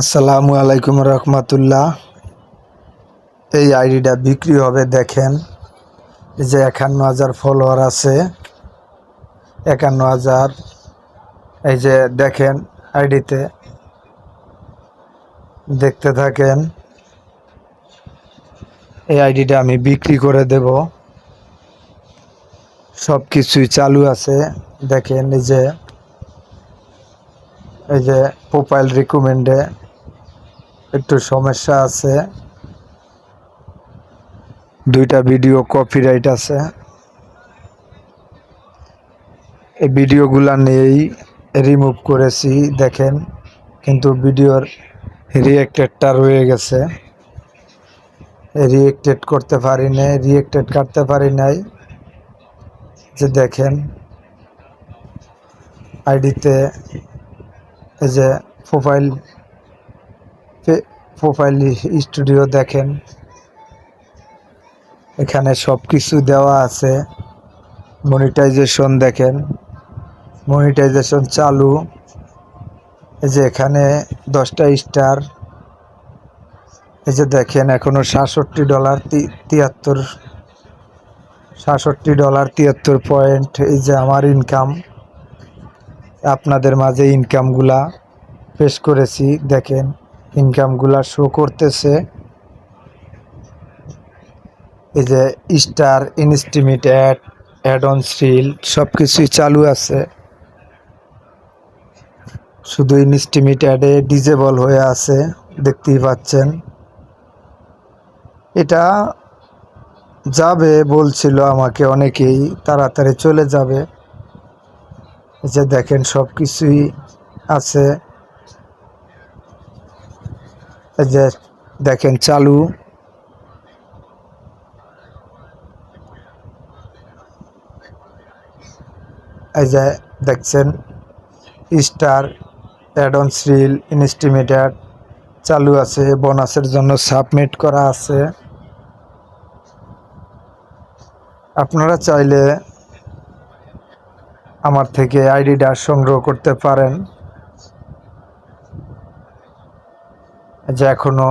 আসসালামু আলাইকুম রহমতুল্লাহ। এই আইডিটা বিক্রি হবে, দেখেন। যে একান্ন হাজার ফলোয়ার আছে। একান্ন হাজার। এই যে দেখেন আইডিতে। দেখতে থাকেন। এই আইডিটা আমি বিক্রি করে দেব। সব কিছুই চালু আছে। দেখেন এই যে এই যে প্রোফাইল রিকমেন্ডে একটু সমস্যা আছে। দুইটা ভিডিও কপিরাইট আছে। এই ভিডিওগুলা নিয়েই রিমুভ করেছি, দেখেন। কিন্তু ভিডিওর রিয়েক্টেডটা রয়ে গেছে। রিয়েক্টেড করতে পারি নাই রিয়েক্টেড কাটতে পারি নাই। যে দেখেন আইডিতে এই যে প্রোফাইল প্রোফাইল স্টুডিও দেখেন। এখানে সব কিছু দেওয়া আছে। মনিটাইজেশন দেখেন। মনিটাইজেশন চালু। এই যে এখানে দশটা স্টার এই যে দেখেন এখনও সাতষট্টি ডলার তিয়াত্তর, সাতষট্টি ডলার তিয়াত্তর পয়েন্ট এই যে আমার ইনকাম আপনাদের মাঝে ইনকামগুলা পেশ করেছি। দেখেন ইনকামগুলা শো করতেছে। এই যে star estimate add add on still সব কিছুই চালু আছে। শুধু ইনস্টিমিট অ্যাডে ডিজেবল হয়ে আছে, দেখতেই পাচ্ছেন। এটা যাবে বলছিল আমাকে অনেকেই, তাড়াতাড়ি চলে যাবে। যে দেখেন সব কিছুই আছে যে দেখেন চালু। এই যে দেখছেন স্টার অ্যাড অন শ্রিল ইনস্টিমেটেড চালু আছে বোনাসের জন্য সাবমিট করা আছে। আপনারা চাইলে আমার থেকে আইডিটা সংগ্রহ করতে পারেন। যে এখনও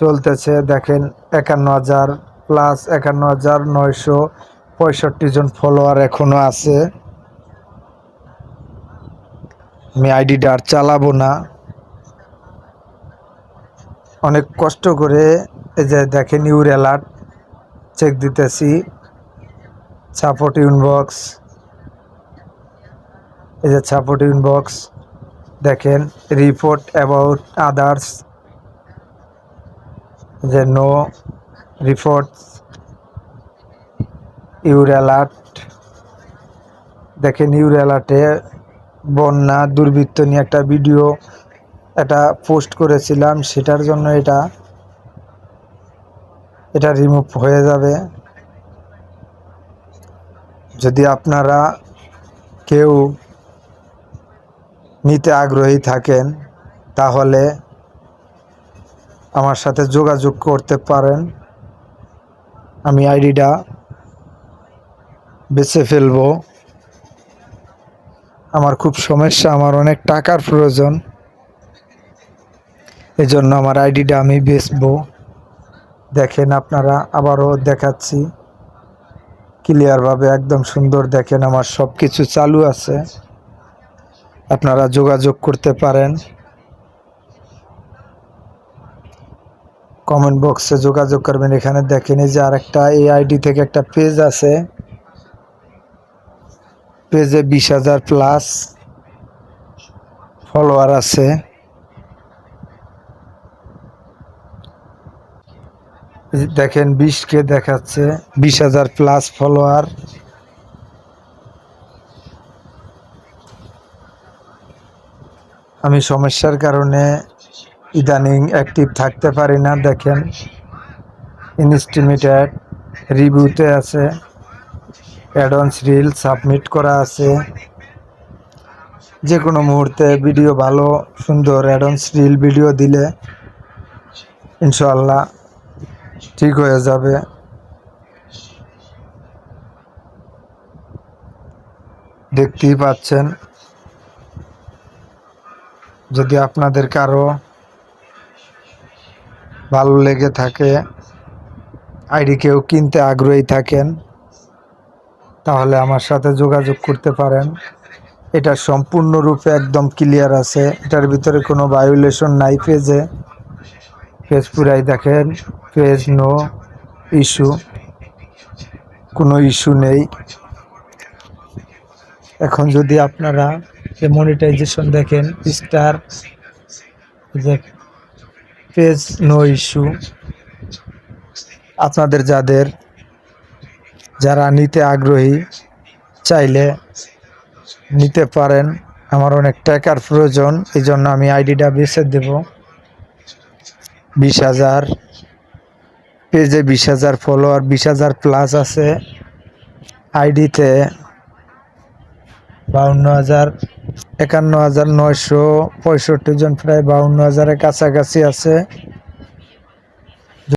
চলতেছে, দেখেন, একান্ন হাজার প্লাস একান্ন হাজার নয়শো পঁয়ষট্টি জন ফলোয়ার এখনও আছে। আমি আইডিটা আর চালাবো না। অনেক কষ্ট করে এই যে দেখেন ইউর অ্যালার্ট চেক দিতেছি। সাপোর্ট ইনবক্স এই যে সাপোর্ট ইনবক্স দেখেন রিপোর্ট অ্যাবাউট আদার্স যে নো রিপোর্ট ইউর অ্যালার্ট দেখেন ইউর অ্যালার্টে বন্যা, দুর্বৃত্ত নিয়ে একটা ভিডিও এটা পোস্ট করেছিলাম, সেটার জন্য এটা এটা রিমুভ হয়ে যাবে। যদি আপনারা কেউ নিতে আগ্রহী থাকেন, তাহলে আমার সাথে যোগাযোগ করতে পারেন। আমি আইডিটা বেছে ফেলব। আমার খুব সমস্যা, আমার অনেক টাকার প্রয়োজন। এজন্য আমার আইডিটা আমি বেচবো। দেখেন, আপনারা আবারও দেখাচ্ছি। ক্লিয়ারভাবে একদম সুন্দর দেখেন, আমার সব কিছু চালু আছে। আপনারা যোগাযোগ করতে পারেন। কমেন্ট বক্সে যোগাযোগ করবেন। এখানে দেখেন যে আরেকটা এই আইডি থেকে একটা পেজ আছে। পেজে বিশ হাজার প্লাস ফলোয়ার আছে। দেখেন বিশকে দেখাচ্ছে। বিশ হাজার প্লাস ফলোয়ার আমি সমস্যার কারণে ইদানিং অ্যাক্টিভ থাকতে পারি না, দেখেন। ইনস্টিমেটেড রিভিউতে আছে। অ্যাডভান্স রিল সাবমিট করা আছে। যে কোনো মুহূর্তে ভিডিও ভালো, সুন্দর অ্যাডভান্স রিল ভিডিও দিলে ইনশাল্লাহ ঠিক হয়ে যাবে। দেখতেই পাচ্ছেন। যদি আপনাদের কারও ভালো লেগে থাকে, আইডি কেউ কিনতে আগ্রহী থাকেন, তাহলে আমার সাথে যোগাযোগ করতে পারেন। এটা সম্পূর্ণরূপে একদম ক্লিয়ার আছে। এটার ভিতরে কোনো ভায়োলেশন নাই পেজে পেজ পুরাই দেখেন পেজ নো ইস্যু কোনো ইস্যু নেই। এখন যদি আপনারা যে মনিটাইজেশন দেখেন স্টার যে পেজ নো ইস্যু আপনাদের যাদের, যারা নিতে আগ্রহী, চাইলে নিতে পারেন। আমার অনেক টাকার প্রয়োজন এই জন্য আমি আইডিটা বেছে দেব। বিশ হাজার পেজে বিশ হাজার ফলোয়ার বিশ হাজার প্লাস আছে। আইডিতে বাউন্ন হাজার। একান্ন হাজার নয়শো পঁয়ষট্টি জন প্রায় বাউন্ন হাজারের কাছাকাছি আছে।